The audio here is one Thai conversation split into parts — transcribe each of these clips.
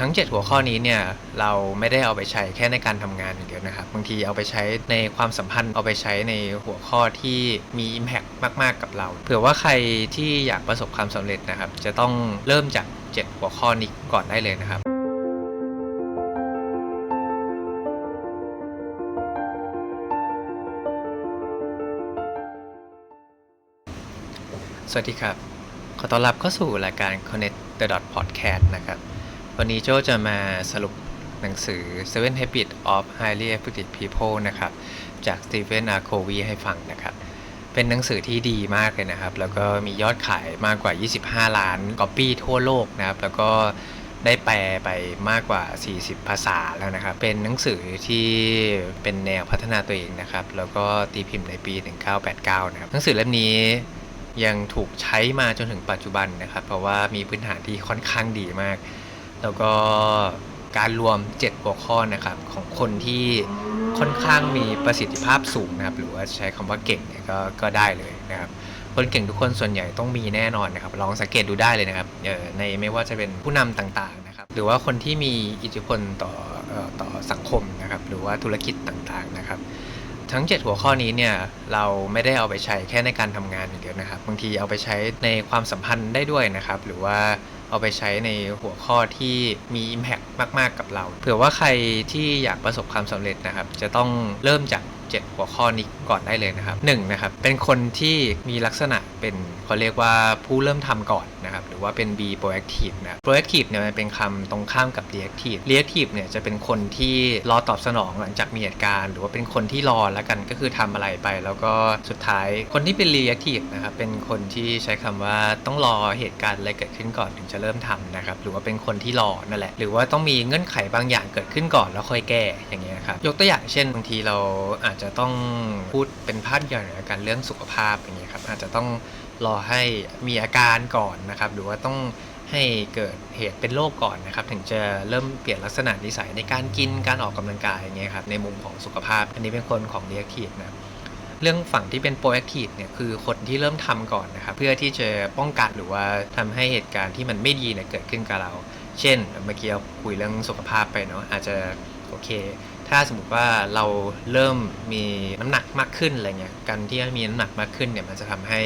ทั้ง 7 หัวข้อนี้เนี่ยเราไม่ได้เอาไปใช้แค่ในการทำงานอย่างเดียวนะครับบางทีเอาไปใช้ในความสัมพันธ์เอาไปใช้ในหัวข้อที่มี Impact มาก ๆ กับเรา เผื่อว่าใครที่อยากประสบความสำเร็จนะครับ จะต้องเริ่มจาก 7 หัวข้อนี้ก่อนได้เลยนะครับสวัสดีครับ ขอต้อนรับเข้าสู่รายการ Connect the Dot Podcast นะครับ วันนี้โจจะมาสรุปหนังสือ Seven Habits of Highly Effective People นะครับ จาก Stephen R. Covey ให้ฟังนะครับ เป็นหนังสือที่ดีมากเลยนะครับ แล้วก็มียอดขายมากกว่า 25 ล้านก๊อปปี้ทั่วโลกนะครับ แล้วก็ได้แปลไปมากกว่า 40 ภาษาแล้วนะครับ เป็นหนังสือที่เป็นแนวพัฒนาตัวเองนะครับ แล้วก็ตีพิมพ์ในปี 1989 นะครับ หนังสือเล่มนี้ยังถูกใช้มาจนถึงปัจจุบันนะครับ เพราะว่ามีพื้นฐานที่ค่อนข้างดีมาก แล้วก็การรวม 7 หัวข้อนะครับของคนที่ค่อนข้างมีประสิทธิภาพสูงนะครับ หรือว่าใช้คำว่าเก่งเนี่ยก็ก็ได้เลยนะครับคนเก่งทุกคนส่วนใหญ่ต้องมีแน่นอนนะครับลองสังเกตดูได้เลยนะครับในไม่ว่าจะเป็นผู้นำต่างๆนะครับ หรือว่าคนที่มีอิทธิพลต่อต่อสังคมนะครับ หรือว่าธุรกิจต่างๆนะครับ ทั้ง 7 หัวข้อนี้เนี่ยเราไม่ได้เอาไปใช้แค่ในการทำงานอย่างเดียวนะครับบางทีเอาไปใช้ในความสัมพันธ์ได้ด้วยนะครับ หรือว่า เอาไปใช้ในหัวข้อที่มี Impact มาก ๆ กับเรา เผื่อว่าใครที่อยากประสบความสำเร็จนะครับ จะต้องเริ่มจาก 7 หัวข้อนี้ก่อนได้เลยนะครับ1นะครับเป็นคนที่มีลักษณะเป็นเขาเรียกว่าผู้เริ่มทำก่อนนะครับหรือว่าเป็น B proactive นะครับ proactive เนี่ยมันเป็นคำตรงข้ามกับ reactive reactive เนี่ยจะเป็นคนที่รอตอบสนองหลังจากมีเหตุการณ์ หรือว่าเป็นคนที่รอแล้วกันก็คือทำอะไรไป แล้วก็สุดท้ายคนที่เป็น reactive นะครับเป็นคนที่ใช้คำว่าต้องรอเหตุการณ์อะไรเกิดขึ้นก่อนถึงจะเริ่มทำนะครับหรือว่าเป็นคนที่รอนั่นแหละ หรือว่าต้องมีเงื่อนไขบางอย่างเกิดขึ้นก่อนแล้วค่อยแก้อย่างเงี้ยครับยกตัวอย่างเช่นบางทีเราอาจจะจะต้องพูดเป็นพาดใหญ่ในการเรื่องสุขภาพอย่างเงี้ยครับอาจจะต้องรอให้มีอาการก่อนนะครับ หรือว่าต้องให้เกิดเหตุเป็นโรคก่อนนะครับ ถึงจะเริ่มเปลี่ยนลักษณะนิสัยในการกินการออกกำลังกายอย่างเงี้ยครับในมุมของสุขภาพ อันนี้เป็นคนของ reactive นะเรื่องฝั่งที่เป็น proactive เนี่ยคือคนที่เริ่มทำก่อนนะครับ เพื่อที่จะป้องกันหรือว่าทำให้เหตุการณ์ที่มันไม่ดีเนี่ยเกิดขึ้นกับเรา เช่น เมื่อกี้เราคุยเรื่องสุขภาพไปเนาะอาจจะโอเค ถ้าสมมติว่าเราเริ่มมีน้ำหนักมากขึ้นอะไรเงี้ยการที่มีน้ำหนักมากขึ้นเนี่ยมันจะทำให้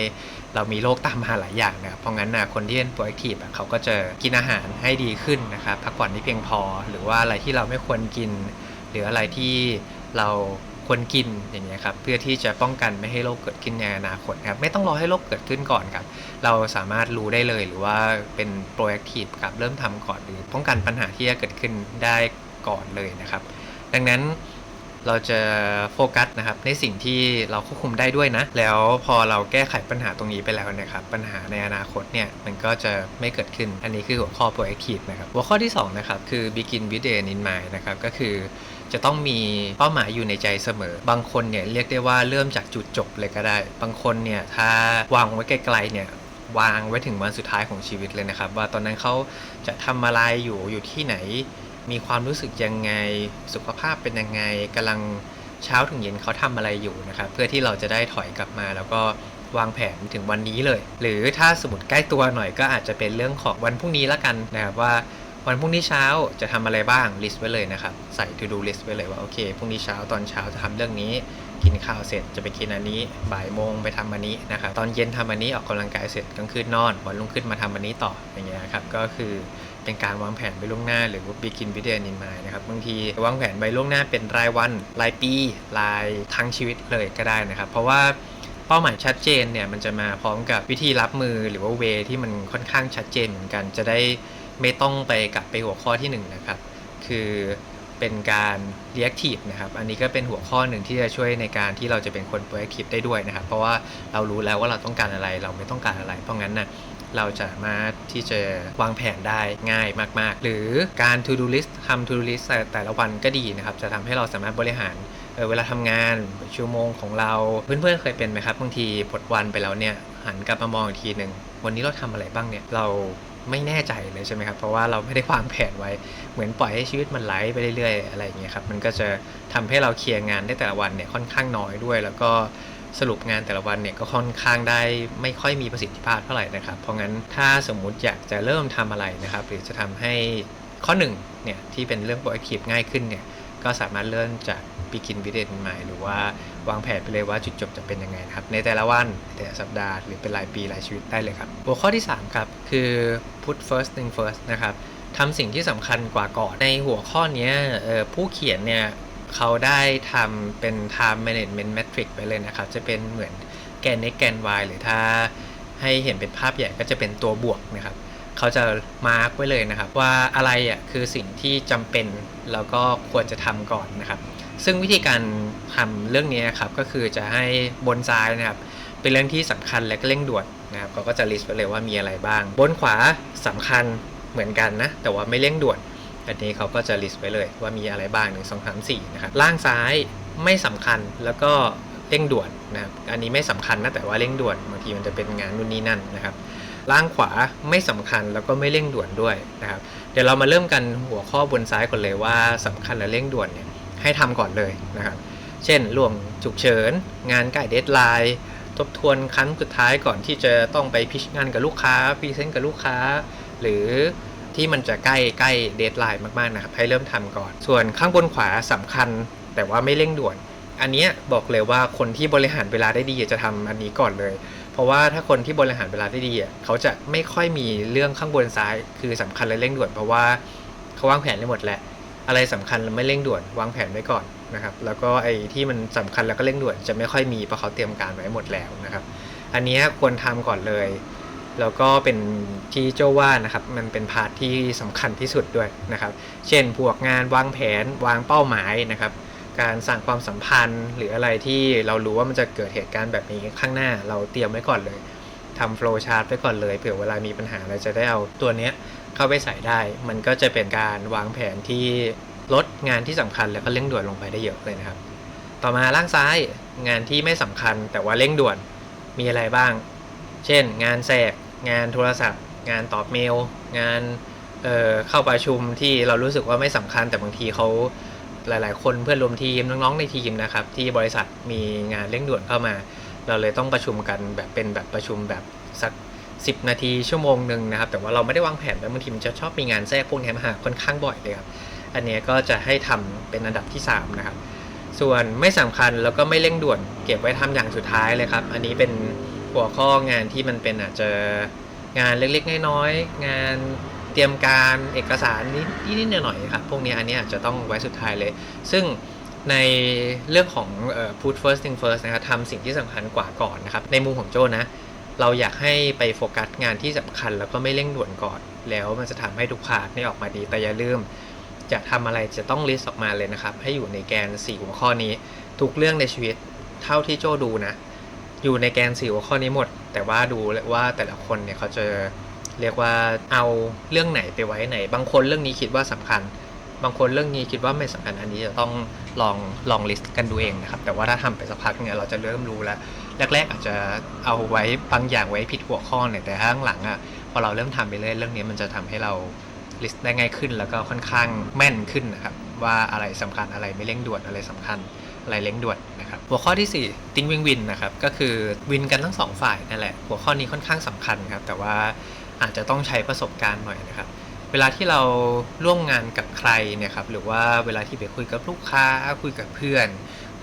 เรามีโรคตามมาหลายอย่างนะครับเพราะงั้นนะคนที่เป็น proactive อะเขาก็จะกินอาหารให้ดีขึ้นนะครับพักผ่อนที่เพียงพอ หรือว่าอะไรที่เราไม่ควรกิน หรืออะไรที่เราควรกินอย่างเงี้ยครับเพื่อที่จะป้องกันไม่ให้โรคเกิดขึ้นในอนาคตครับไม่ต้องรอให้โรคเกิดขึ้นก่อนครับเราสามารถรู้ได้เลยหรือว่าเป็น proactive ครับเริ่มทำก่อนหรือป้องกันปัญหาที่จะเกิดขึ้นได้ก่อนเลยนะครับ ดังนั้นเราจะโฟกัสนะครับในสิ่งที่เราควบคุมได้ด้วยนะ แล้วพอเราแก้ไขปัญหาตรงนี้ไปแล้วนะครับ ปัญหาในอนาคตเนี่ยมันก็จะไม่เกิดขึ้น อันนี้คือหัวข้อ proactive นะครับ หัวข้อที่สองนะครับ คือ begin with the end in mind นะครับ ก็คือจะต้องมีเป้าหมายอยู่ในใจเสมอ บางคนเนี่ยเรียกได้ว่าเริ่มจากจุดจบเลยก็ได้ บางคนเนี่ยถ้าวางไว้ไกลๆเนี่ยวางไว้ถึงวันสุดท้ายของชีวิตเลยนะครับ ว่าตอนนั้นเขาจะทำอะไรอยู่อยู่ที่ไหน มีความรู้สึกยังไง สุขภาพเป็นยังไงกำลังเช้าถึงเย็นเขาทำอะไรอยู่นะครับเพื่อที่เราจะได้ถอยกลับมา แล้วก็วางแผนถึงวันนี้เลย หรือถ้าสมมติใกล้ตัวหน่อยก็อาจจะเป็นเรื่องของวันพรุ่งนี้ละกันนะครับว่าวันพรุ่งนี้เช้าจะทำอะไรบ้างลิสต์ไว้เลยนะครับ ใส่ to do list ไว้เลยว่าโอเคพรุ่งนี้เช้าตอนเช้าจะทำเรื่องนี้ กินข้าวเสร็จจะไปกินอันนี้บ่ายโมงไปทำอันนี้นะครับตอนเย็นทำอันนี้ออกกำลังกายเสร็จกลางคืนนอนวันรุ่งขึ้นมาทำอันนี้ต่ออย่างเงี้ยครับก็คือ เป็นการวางแผนไปล่วงหน้าหรือว่า begin with the end in mind นะครับบางทีวางแผนไปล่วงหน้าเป็นรายวัน รายปี รายทั้งชีวิตเลยก็ได้นะครับ เพราะว่าเป้าหมายชัดเจนเนี่ยมันจะมาพร้อมกับวิธีรับมือหรือว่าเวที่มันค่อนข้างชัดเจนเหมือนกันจะได้ไม่ต้องไปกลับไปหัวข้อที่1นงนะครับ คือเป็นการ reactive นะครับ อันนี้ก็เป็นหัวข้อหนึ่งที่จะช่วยในการที่เราจะเป็นคน proactive ได้ด้วยนะครับ เพราะว่าเรารู้แล้วว่าเราต้องการอะไร เราไม่ต้องการอะไร เพราะงั้นนะ เราจะสามารถที่จะวางแผนได้ง่ายมาก ๆ หรือการ to do list ทำ to do list แต่ละวันก็ดีนะครับ จะทำให้เราสามารถบริหารเออเวลาทำงานชั่วโมงของเรา เพื่อนๆเคยเป็นไหมครับบางทีปลดวันไปแล้วเนี่ยหันกลับมามองอีกทีหนึ่งวันนี้เราทำอะไรบ้างเนี่ยเราไม่แน่ใจเลยใช่ไหมครับ เพราะว่าเราไม่ได้วางแผนไว้ เหมือนปล่อยให้ชีวิตมันไหลไปเรื่อยๆ อะไรอย่างเงี้ยครับ มันก็จะทำให้เราเคลียร์งานได้แต่ละวันเนี่ยค่อนข้างน้อยด้วย แล้วก็ สรุปงานแต่ละวันเนี่ยก็ค่อนข้างได้ไม่ค่อยมีประสิทธิภาพเท่าไหร่นะครับ เพราะงั้นถ้าสมมุติอยากจะเริ่มทำอะไรนะครับ หรือจะทำให้ข้อหนึ่งเนี่ยที่เป็นเรื่อง proactive ง่ายขึ้นเนี่ยก็สามารถเริ่มจาก begin with it ใหม่หรือว่าวางแผนไปเลยว่าจุดจบจะเป็นยังไงนะครับ ในแต่ละวันแต่ละสัปดาห์หรือเป็นรายปีรายชีวิตได้เลยครับหัวข้อที่ 3 ครับ คือ put first thing first นะครับทำสิ่งที่สำคัญกว่าก่อนในหัวข้อนี้ผู้เขียนเนี่ย เขาได้ทำเป็น time management metric ไปเลยนะครับ จะเป็นเหมือนแกน x แกน y หรือถ้าให้เห็นเป็นภาพใหญ่ก็จะเป็นตัวบวกนะครับ เขาจะมาร์กไว้เลยนะครับ ว่าอะไรอะคือสิ่งที่จำเป็นแล้วก็ควรจะทำก่อนนะครับ ซึ่งวิธีการทำเรื่องนี้ครับก็คือจะให้บนซ้ายนะครับ เป็นเรื่องที่สำคัญและก็เร่งด่วนนะครับเขาก็จะลิสต์ไปเลยว่ามีอะไรบ้าง บนขวาสำคัญเหมือนกันนะแต่ว่าไม่เร่งด่วน อันนี้เขาก็จะลิสต์ไว้เลยว่ามีอะไรบ้างหนึ่งสองสามสี่นะครับล่างซ้ายไม่สำคัญแล้วก็เร่งด่วนนะครับอันนี้ไม่สำคัญนะแต่ว่าเร่งด่วนบางทีมันจะเป็นงานนู่นนี่นั่นนะครับล่างขวาไม่สำคัญแล้วก็ไม่เร่งด่วนด้วยนะครับเดี๋ยวเรามาเริ่มกันหัวข้อบนซ้ายก่อนเลยว่าสำคัญและเร่งด่วนเนี่ยให้ทำก่อนเลยนะครับ เช่นล่วงฉุกเฉิน งานใกล้เดทไลน์ทบทวนครั้งสุดท้ายก่อนที่จะต้องไปพิชงานกับลูกค้าพรีเซนต์กับลูกค้า หรือ ที่มันจะใกล้ใกล้เดทไลน์มากๆนะครับให้เริ่มทำก่อน ส่วนข้างบนขวาสำคัญ แต่ว่าไม่เร่งด่วน อันนี้บอกเลยว่าคนที่บริหารเวลาได้ดีจะทำอันนี้ก่อนเลย เพราะว่าถ้าคนที่บริหารเวลาได้ดีเขาจะไม่ค่อยมีเรื่องข้างบนซ้าย คือสำคัญและเร่งด่วน เพราะว่าเขาวางแผนได้หมดแหละอะไรสำคัญและไม่เร่งด่วน วางแผนไว้ก่อนนะครับ แล้วก็ไอ้ที่มันสำคัญแล้วก็เร่งด่วนจะไม่ค่อยมีเพราะเขาเตรียมการไว้หมดแล้วนะครับ อันนี้ควรทำก่อนเลย แล้วก็เป็นที่โจว่านะครับมันเป็นพาร์ทที่สำคัญที่สุดด้วยนะครับ เช่นพวกงานวางแผนวางเป้าหมายนะครับ การสร้างความสัมพันธ์ หรืออะไรที่เรารู้ว่ามันจะเกิดเหตุการณ์แบบนี้ข้างหน้าเราเตรียมไว้ก่อนเลยทำโฟล์ชาร์ตไว้ก่อนเลยเผื่อเวลามีปัญหาเราจะได้เอาตัวเนี้ยเข้าไปใส่ได้ มันก็จะเป็นการวางแผนที่ลดงานที่สำคัญแล้วก็เร่งด่วนลงไปได้เยอะเลยนะครับ ต่อมาล่างซ้ายงานที่ไม่สำคัญแต่ว่าเร่งด่วนมีอะไรบ้าง เช่น งานแทรก งานโทรศัพท์ งานตอบเมล งานเเข้าประชุมที่เรารู้สึกว่าไม่สำคัญแต่บางทีเขาหลาย ๆ คนเพื่อนรวมทีมน้องๆในทีมนะครับ ที่บริษัทมีงานเร่งด่วนเข้ามา เราเลยต้องประชุมกันแบบเป็นแบบประชุมแบบสัก 10 นาทีชั่วโมงหนึ่งนะครับ แต่ว่าเราไม่ได้วางแผนแล้วบางทีมันจะชอบมีงานแทรกพวกนี้มาหาค่อนข้างบ่อยเลยครับอันนี้ก็จะให้ทำเป็นอันดับที่ 3 นะครับ ส่วนไม่สำคัญแล้วก็ไม่เร่งด่วน เก็บไว้ทำอย่างสุดท้ายเลยครับ อันนี้เป็น หัวข้องานที่มันเป็นอาจจะงานเล็กๆน้อยๆงานเตรียมการเอกสารนิดนิดหน่อยๆครับพวกนี้อันนี้อาจจะต้องไว้สุดท้ายเลย ซึ่งในเรื่องของ put first thing first นะครับทำสิ่งที่สำคัญกว่าก่อนนะครับ ในมุมของโจนะ เราอยากให้ไปโฟกัสงานที่สำคัญแล้วก็ไม่เร่งด่วนก่อน แล้วมันจะทำให้ทุกพาร์ทนี่ออกมาดี แต่อย่าลืมจะทำอะไรจะต้องลิสต์ออกมาเลยนะครับ ให้อยู่ในแกน 4 หัวข้อนี้ ทุกเรื่องในชีวิตเท่าที่โจดูนะ อยู่ในแกน4หัวข้อนี้หมด แต่ว่าดูว่าแต่ละคนเนี่ยเขาจะเรียกว่าเอาเรื่องไหนไปไว้ไหน บางคนเรื่องนี้คิดว่าสำคัญ บางคนเรื่องนี้คิดว่าไม่สำคัญอันนี้จะต้องลองลองลิสต์กันดูเองนะครับ แต่ว่าถ้าทำไปสักพักเนี่ยเราจะเริ่มรู้แล้ว แรก ๆ อาจจะเอาไว้บางอย่างไว้ผิดหัวข้อเนี่ยแต่ข้างหลังอะพอเราเริ่มทำไปเรื่อยเรื่องนี้มันจะทำให้เราลิสต์ได้ง่ายขึ้น แล้วก็ค่อนข้างแม่นขึ้นนะครับว่าอะไรสำคัญอะไรไม่เร่งด่วนอะไรสำคัญ ไรเร่งด่วนนะครับหัวข้อที่ 4 ติ้งวินวินนะครับก็คือวินกันทั้งสองฝ่ายนั่นแหละ หัวข้อนี้ค่อนข้างสำคัญครับแต่ว่าอาจจะต้องใช้ประสบการณ์หน่อยนะครับเวลาที่เราร่วมงานกับใครเนี่ยครับหรือว่าเวลาที่ไปคุยกับลูกค้า คุยกับเพื่อน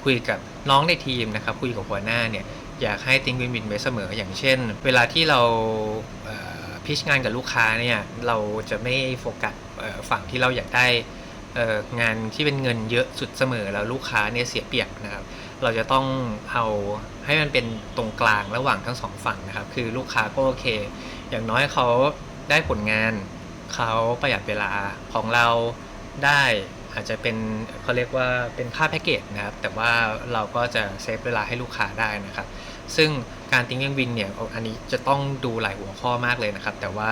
คุยกับน้องในทีมนะครับคุยกับหัวหน้าเนี่ยอยากให้ติ้งวินวินไว้เสมอ อย่างเช่น เวลาที่เราพิชงานกับลูกค้าเนี่ยเราจะไม่โฟกัสฝั่งที่เราอยากได้ งานที่เป็นเงินเยอะสุดเสมอแล้วลูกค้าเนี่ยเสียเปรียบนะครับ เราจะต้องเอาให้มันเป็นตรงกลางระหว่างทั้งสองฝั่งนะครับ คือลูกค้าก็โอเค อย่างน้อยเขาได้ผลงานเขาประหยัดเวลาของเราได้อาจจะเป็นเขาเรียกว่าเป็นค่าแพ็กเกจนะครับ แต่ว่าเราก็จะเซฟเวลาให้ลูกค้าได้นะครับ ซึ่งการติ้งยังวินเนี่ยอันนี้จะต้องดูหลายหัวข้อมากเลยนะครับ แต่ว่า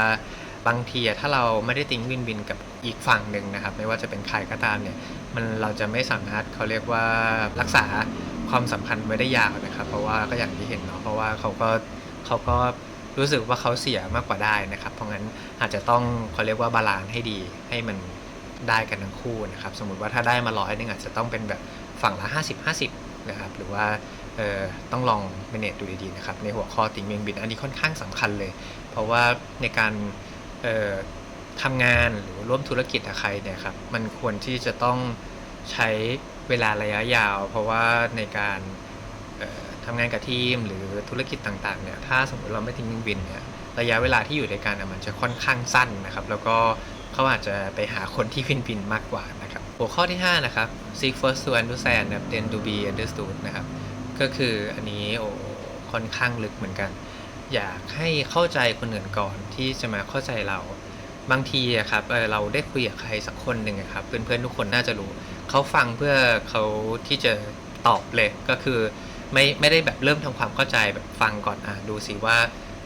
บางทีถ้าเราไม่ได้ติ้งวินวินกับอีกฝั่งหนึ่งนะครับ ไม่ว่าจะเป็นใครก็ตามเนี่ยมันเราจะไม่สามารถเขาเรียกว่ารักษาความสัมพันธ์ไว้ได้ยาวนะครับ เพราะว่าก็อย่างที่เห็นเนาะเพราะว่าเขาก็เขาก็รู้สึกว่าเขาเสียมากกว่าได้นะครับ เพราะงั้นอาจจะต้องเขาเรียกว่าบาลานซ์ให้ดีให้มันได้กันทั้งคู่นะครับ สมมติว่าถ้าได้มาร้อยนึงอาจจะต้องเป็นแบบฝั่งละ 50 50 นะครับ หรือว่าเอ่อต้องลองเมเนจดูดีๆนะครับ ในหัวข้อติงเมงบินอันนี้ค่อนข้างสำคัญเลย เพราะว่าในการ ทำงานหรือร่วมธุรกิจกับใครเนี่ยครับมันควรที่จะต้องใช้เวลาระยะยาว เพราะว่าในการทำงานกับทีมหรือธุรกิจต่างๆเนี่ยถ้าสมมติเราไม่ทิ้งวินเนี่ยระยะเวลาที่อยู่ด้วยกันอะมันจะค่อนข้างสั้นนะครับ แล้วก็เขาอาจจะไปหาคนที่วินวินมากกว่านะครับหัวข้อที่ 5 นะครับ seek first to understand then to be understood นะครับก็คืออันนี้โอ้ค่อนข้างลึกเหมือนกัน อยากให้เข้าใจคนอื่นก่อนที่จะมาเข้าใจเรา บางทีอะครับเออเราได้คุยกับใครสักคนหนึ่งอะครับเพื่อนๆทุกคนน่าจะรู้เขาฟังเพื่อเขาที่จะตอบเลยก็คือไม่ไม่ได้แบบเริ่มทำความเข้าใจแบบฟังก่อนอะดูสิว่า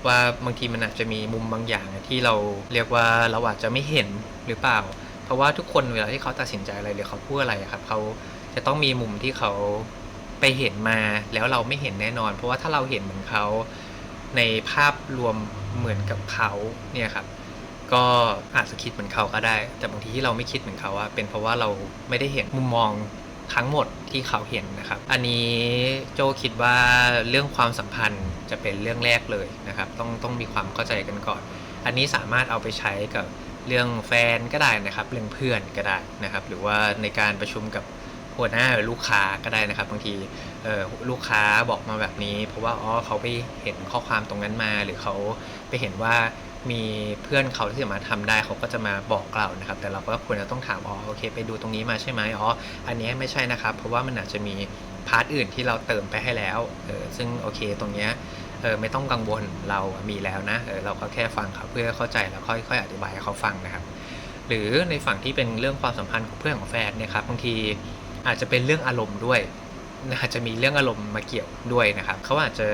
ว่าบางทีมันอาจจะมีมุมบางอย่างที่เราเรียกว่าเราอาจจะไม่เห็นหรือเปล่า เพราะว่าทุกคนเวลาที่เขาตัดสินใจอะไรหรือเขาพูดอะไรครับเขาจะต้องมีมุมที่เขาไปเห็นมาแล้วเราไม่เห็นแน่นอน เพราะว่าถ้าเราเห็นเหมือนเขา ในภาพรวมเหมือนกับเขาเนี่ยครับก็อาจจะคิดเหมือนเขาก็ได้ แต่บางทีที่เราไม่คิดเหมือนเขาอะเป็นเพราะว่าเราไม่ได้เห็นมุมมองทั้งหมดที่เขาเห็นนะครับ อันนี้โจคิดว่าเรื่องความสัมพันธ์จะเป็นเรื่องแรกเลยนะครับ ต้องต้องมีความเข้าใจกันก่อน อันนี้สามารถเอาไปใช้กับเรื่องแฟนก็ได้นะครับ เรื่องเพื่อนก็ได้นะครับ หรือว่าในการประชุมกับ หัวหน้าหรือลูกค้าก็ได้นะครับ บางทีลูกค้าบอกมาแบบนี้ เพราะว่าอ๋อเขาไปเห็นข้อความตรงนั้นมา หรือเขาไปเห็นว่ามีเพื่อนเขาที่สามารถทำได้เขาก็จะมาบอกเรานะครับ แต่เราก็ควรจะต้องถามอ๋อโอเค ไปดูตรงนี้มาใช่ไหมอ๋ออันนี้ไม่ใช่นะครับ เพราะว่ามันอาจจะมีพาร์ทอื่นที่เราเติมไปให้แล้วเออซึ่งโอเคตรงเนี้ยเออไม่ต้องกังวลเรามีแล้วนะเออเราก็แค่ฟังเขาเพื่อเข้าใจแล้วค่อยๆอธิบายให้เขาฟังนะครับ หรือในฝั่งที่เป็นเรื่องความสัมพันธ์ของเพื่อนของแฟนเนี่ยครับบางที อาจจะเป็นเรื่องอารมณ์ด้วยอาจจะมีเรื่องอารมณ์มาเกี่ยวด้วยนะครับเขาอาจจะ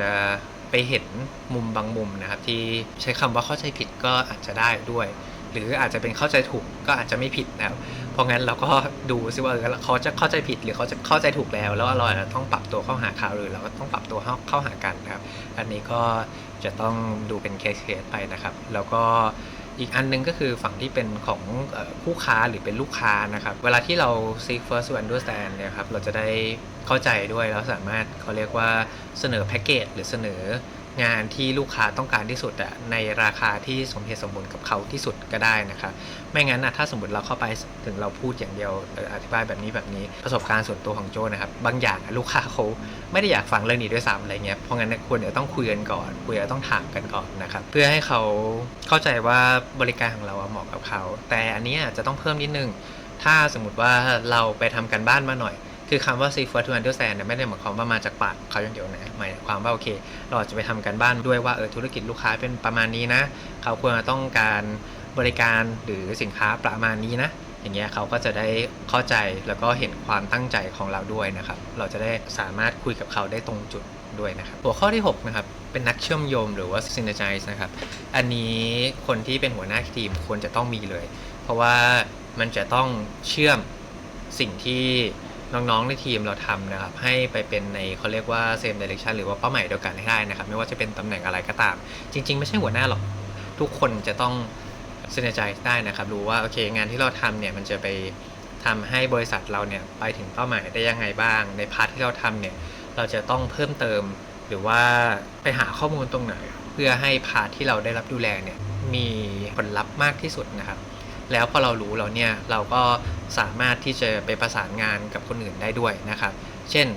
ไปเห็นมุมบางมุมนะครับ ที่ใช้คำว่าเข้าใจผิดก็อาจจะได้ด้วย หรืออาจจะเป็นเข้าใจถูกก็อาจจะไม่ผิดนะครับ เพราะงั้นเราก็ดูซิว่าเขาจะเข้าใจผิดหรือเขาจะเข้าใจถูกแล้ว แล้วเราอาจจะต้องปรับตัวเข้าหาเขาหรือเราก็ต้องปรับตัวเข้าเข้าหากันนะครับ อันนี้ก็จะต้องดูเป็นเคสๆไปนะครับ แล้วก็ อีกอันหนึงก็คือฝั่งที่เป็นของเอ่อผู้ค้าหรือเป็นลูกค้านะครับ เวลาที่เรา seek first to understand เนี่ยครับ เราจะได้เข้าใจด้วยแล้วสามารถเขาเรียกว่าเสนอแพ็กเกจหรือเสนอ งานที่ลูกค้าต้องการที่สุดอะในราคาที่สมเหตุสมผลกับเขาที่สุดก็ได้นะครับไม่งั้นนะถ้าสมมติเราเข้าไปถึงเราพูดอย่างเดียวอธิบายแบบนี้แบบนี้ประสบการณ์ส่วนตัวของโจนะครับบางอย่างลูกค้าเขาไม่ได้อยากฟังเรื่องนี้ด้วยซ้ำอะไรเงี้ยเพราะงั้นควรจะต้องคุยกันก่อนคุยต้องถามกันก่อนนะครับเพื่อให้เขาเข้าใจว่าบริการของเราเหมาะกับเขา แต่อันนี้จะต้องเพิ่มนิดนึงถ้าสมมติว่าเราไปทำกันบ้านมาหน่อย คือคำว่า seek first to understand เนี่ยไม่ได้หมายความว่ามาจากปากเขาอย่างเดียวนะหมายความว่าโอเค เราจะไปทำกันบ้านด้วยว่าเออธุรกิจลูกค้าเป็นประมาณนี้นะ เขาควรจะต้องการบริการหรือสินค้าประมาณนี้นะ อย่างเงี้ยเขาก็จะได้เข้าใจแล้วก็เห็นความตั้งใจของเราด้วยนะครับ เราจะได้สามารถคุยกับเขาได้ตรงจุดด้วยนะครับ หัวข้อที่ 6 นะครับ เป็นนักเชื่อมโยงหรือว่า synergize นะครับ อันนี้คนที่เป็นหัวหน้าทีมควรจะต้องมีเลย เพราะว่ามันจะต้องเชื่อมสิ่งที่ น้องๆในทีมเราทำนะครับ ให้ไปเป็นในเขาเรียกว่า same direction หรือว่าเป้าหมายเดียวกันให้ได้นะครับ ไม่ว่าจะเป็นตำแหน่งอะไรก็ตาม จริง ๆ ไม่ใช่หัวหน้าหรอก ทุกคนจะต้อง s y n e r g i z e ได้นะครับ รู้ว่าโอเค งานที่เราทำเนี่ยมันจะไปทำให้บริษัทเราเนี่ยไปถึงเป้าหมายได้ยังไงบ้าง ในพาร์ทที่เราทำเนี่ยเราจะต้องเพิ่มเติม หรือว่าไปหาข้อมูลตรงไหน เพื่อให้พาร์ทที่เราได้รับดูแลเนี่ยมีผลลัพธ์มากที่สุดนะครับ แล้วพอเรารู้แล้วเนี่ยเราก็สามารถที่จะไปประสานงานกับคนอื่นได้ด้วยนะครับเช่น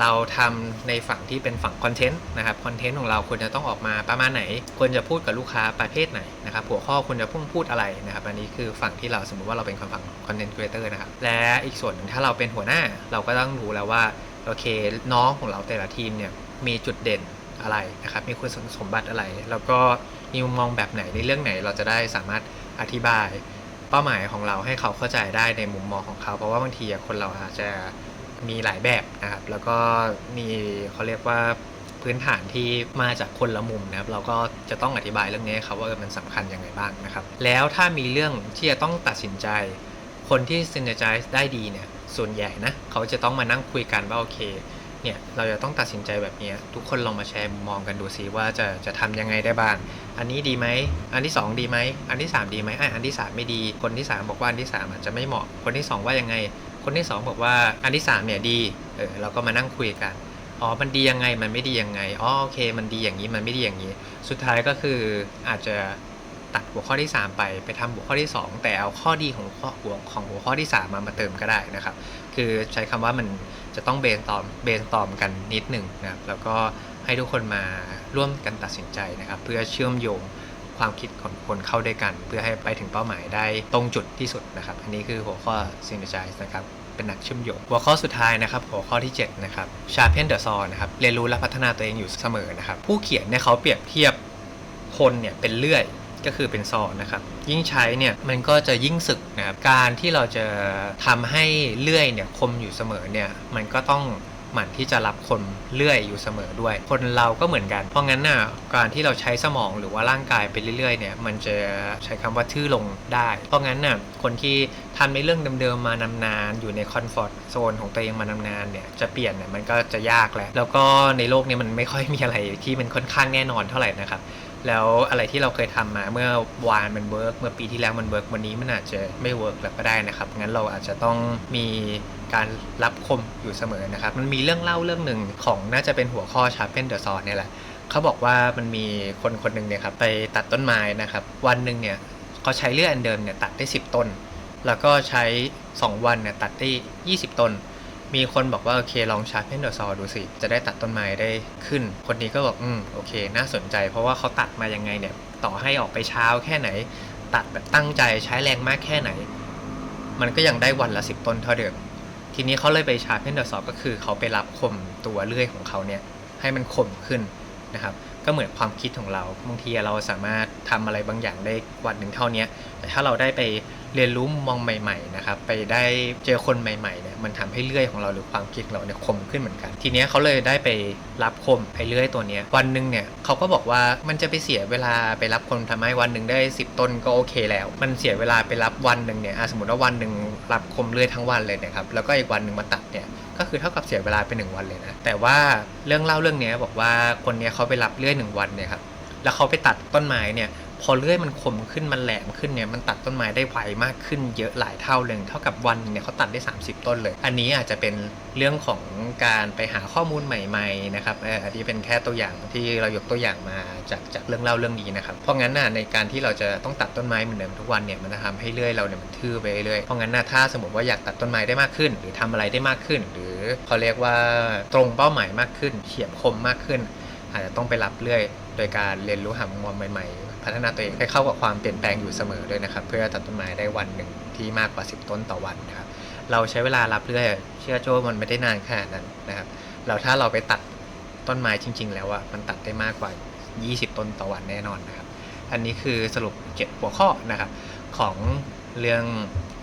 เราทำในฝั่งที่เป็นฝั่งคอนเทนต์นะครับคอนเทนต์ของเราควรจะต้องออกมาประมาณไหนควรจะพูดกับลูกค้าประเภทไหนนะครับหัวข้อควรจะพุ่งพูดอะไรนะครับอันนี้คือฝั่งที่เราสมมุติว่าเราเป็นฝั่งคอนเทนต์ครีเอเตอร์นะครับและอีกส่วนหนึ่งถ้าเราเป็นหัวหน้า เราก็ต้องรู้แล้วว่าโอเคน้องของเราแต่ละทีมเนี่ยมีจุดเด่นอะไรนะครับมีคุณสมบัติอะไร แล้วก็มีมุมมองแบบไหนในเรื่องไหนเราจะได้สามารถอธิบาย เป้าหมายของเราให้เขาเข้าใจได้ในมุมมองของเขา เพราะว่าบางทีคนเราอาจจะมีหลายแบบนะครับ แล้วก็มีเขาเรียกว่าพื้นฐานที่มาจากคนละมุมนะครับ เราก็จะต้องอธิบายเรื่องนี้ให้เขาว่ามันสำคัญยังไงบ้างนะครับ แล้วถ้ามีเรื่องที่จะต้องตัดสินใจ คนที่ synergize ได้ดีเนี่ยส่วนใหญ่นะเขาจะต้องมานั่งคุยกันว่าโอเค เนี่ยเราจะต้องตัดสินใจแบบนี้ทุกคนลองมาแชร์มุมมองกันดูซิว่าจะจะทำยังไงได้บ้างอันนี้ดีไหมอันที่ 2 ดีไหมอันที่ 3 ดีไหมอะอันที่ 3 ไม่ดี คนที่ 3 บอกว่าอันที่ 3 อาจจะไม่เหมาะ คนที่ 2 ว่ายังไง คนที่ 2 บอกว่าอันที่ 3 เนี่ยดีเออเราก็มานั่งคุยกันอ๋อมันดียังไงมันไม่ดียังไงอ๋อโอเค มันดีอย่างนี้มันไม่ดีอย่างนี้ สุดท้ายก็คืออาจจะตัดหัวข้อที่ 3 ไปไปทำหัวข้อที่ 2 แต่เอาข้อดีของข้อหัวของหัวข้อที่ 3 มามาเติมก็ได้นะครับ คือใช้คำว่ามัน จะต้องเบนตอมเบนตอมกันนิดหนึ่งนะครับแล้วก็ให้ทุกคนมาร่วมกันตัดสินใจนะครับ เพื่อเชื่อมโยงความคิดของคนเข้าด้วยกัน เพื่อให้ไปถึงเป้าหมายได้ตรงจุดที่สุดนะครับ อันนี้คือหัวข้อ synergize นะครับเป็นหนักเชื่อมโยงหัวข้อสุดท้ายนะครับ หัวข้อที่ 7 นะครับ sharpen the saw นะครับเรียนรู้และพัฒนาตัวเองอยู่เสมอนะครับ ผู้เขียนเนี่ยเขาเปรียบเทียบคนเนี่ยเป็นเลื่อย ก็คือเป็นซอนะครับ ยิ่งใช้เนี่ยมันก็จะยิ่งสึกนะครับการที่เราจะทำให้เลื่อยเนี่ยคมอยู่เสมอเนี่ยมันก็ต้องหมั่นที่จะรับคนเลื่อยอยู่เสมอด้วย คนเราก็เหมือนกัน เพราะงั้นน่ะการที่เราใช้สมองหรือว่าร่างกายไปเรื่อยๆเนี่ยมันจะใช้คำว่าทื่อลงได้ เพราะงั้นน่ะคนที่ทำในเรื่องเดิมๆมานานๆอยู่ในคอนฟอร์ทโซนของตัวเองมานานๆเนี่ยจะเปลี่ยนเนี่ยมันก็จะยากแหละแล้วก็ในโลกนี้มันไม่ค่อยมีอะไรที่มันค่อนข้างแน่นอนเท่าไหร่นะครับ แล้วอะไรที่เราเคยทำมาเมื่อวานมันเวิร์กเมื่อปีที่แล้วมันเวิร์กวันนี้มันอาจจะไม่เวิร์กแล้วก็ได้นะครับ งั้นเราอาจจะต้องมีการรับคมอยู่เสมอนะครับ มันมีเรื่องเล่าเรื่องหนึ่งของน่าจะเป็นหัวข้อ Sharpen the Sword เนี่ยแหละเขาบอกว่ามันมีคนคนหนึ่งเนี่ยครับไปตัดต้นไม้นะครับ วันหนึ่งเนี่ยเขาใช้เลื่อยอันเดิมเนี่ยตัดได้ 10 ต้น แล้วก็ใช้ 2 วันเนี่ยตัดได้ 20 ต้น มีคนบอกว่าโอเคลองชาร์ปเพนเดอร์ซอดูสิ จะได้ตัดต้นไม้ได้ขึ้น คนนี้ก็บอกอืมโอเค น่าสนใจ เพราะว่าเขาตัดมายังไงเนี่ย ต่อให้ออกไปเช้าแค่ไหน ตัดแบบตั้งใจใช้แรงมากแค่ไหน มันก็ยังได้วันละสิบต้นเท่าเดิมทีนี้เขาเลยไปชาร์ปเพนเดอร์ซอก็คือเขาไปรับคมตัวเลื่อยของเขาเนี่ยให้มันคมขึ้นนะครับก็เหมือนความคิดของเราบางทีเราสามารถทำอะไรบางอย่างได้วันหนึ่งเท่านี้แต่ถ้าเราได้ไปเรียนรู้มุมมองใหม่ ๆ นะครับ ไปได้เจอคนใหม่ๆเนี่ย มันทำให้เลื่อยของเราหรือความคิดของเราเนี่ยคมขึ้นเหมือนกัน ทีเนี้ยเขาเลยได้ไปรับคมไอ้เลื่อยตัวเนี้ยวันหนึ่งเนี่ยเขาก็บอกว่ามันจะไปเสียเวลาไปรับคนทำให้วันหนึ่งได้ 10 ต้นก็โอเคแล้ว มันเสียเวลาไปรับวันหนึ่งเนี่ยสมมติว่าวันหนึ่งรับคมเลื่อยทั้งวันเลยนะครับแล้วก็อีกวันหนึ่งมาตัดเนี่ยก็คือเท่ากับเสียเวลาไปหนึ่งวันเลยนะแต่ว่าเรื่องเล่าเรื่องเนี้ยบอกว่าคนเนี้ยเขาไปรับเลื่อยหนึ่งวันเนี่ยครับแล้วเขาไปตัดต้นไม้เนี่ย พอเลื่อยมันคมขึ้นมันแหลมขึ้นเนี่ยมันตัดต้นไม้ได้ไวมากขึ้นเยอะหลายเท่าเลยเท่ากับวันเนี่ยเขาตัดได้ 30 ต้นเลย อันนี้อาจจะเป็นเรื่องของการไปหาข้อมูลใหม่ๆนะครับอันนี้เป็นแค่ตัวอย่างที่เรายกตัวอย่างมาจากจากเรื่องเล่าเรื่องนี้นะครับเพราะงั้นน่ะในการที่เราจะต้องตัดต้นไม้เหมือนเดิมทุกวันเนี่ยมันจะทำให้เลื่อยเราเนี่ยมันทื่อไปเรื่อยเพราะงั้นน่ะถ้าสมมติว่าอยากตัดต้นไม้ได้มากขึ้น หรือทำอะไรได้มากขึ้น หรือเขาเรียกว่าตรงเป้าหมายมากขึ้นเฉียบคมมากขึ้น อาจจะต้องไปรับเรื่อย โดยการเรียนรู้หามุมมองใหม่ๆ พัฒนาตัวเองให้เข้ากับความเปลี่ยนแปลงอยู่เสมอด้วยนะครับ เพื่อตัดต้นไม้ได้วันหนึ่งที่มากกว่า 10 ต้นต่อวันนะครับ เราใช้เวลารับเรื่อยเชื่อโจมันไม่ได้นานขนาดนั้นนะครับ เราถ้าเราไปตัดต้นไม้จริง ๆ แล้วอะมันตัดได้มากกว่า 20 ต้นต่อวันแน่นอนนะครับ อันนี้คือสรุป 7 หัวข้อนะครับ ของเรื่อง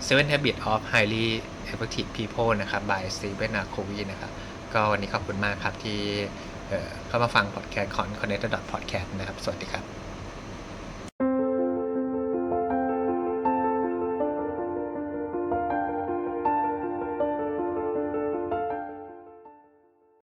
Seven Habits of Highly Effective People นะครับ by Stephen R. Covey นะครับ ก็วันนี้ขอบคุณมากครับที่เอ่อเข้ามาฟังพอดแคสต์ของ Connected Podcast นะครับ สวัสดีครับ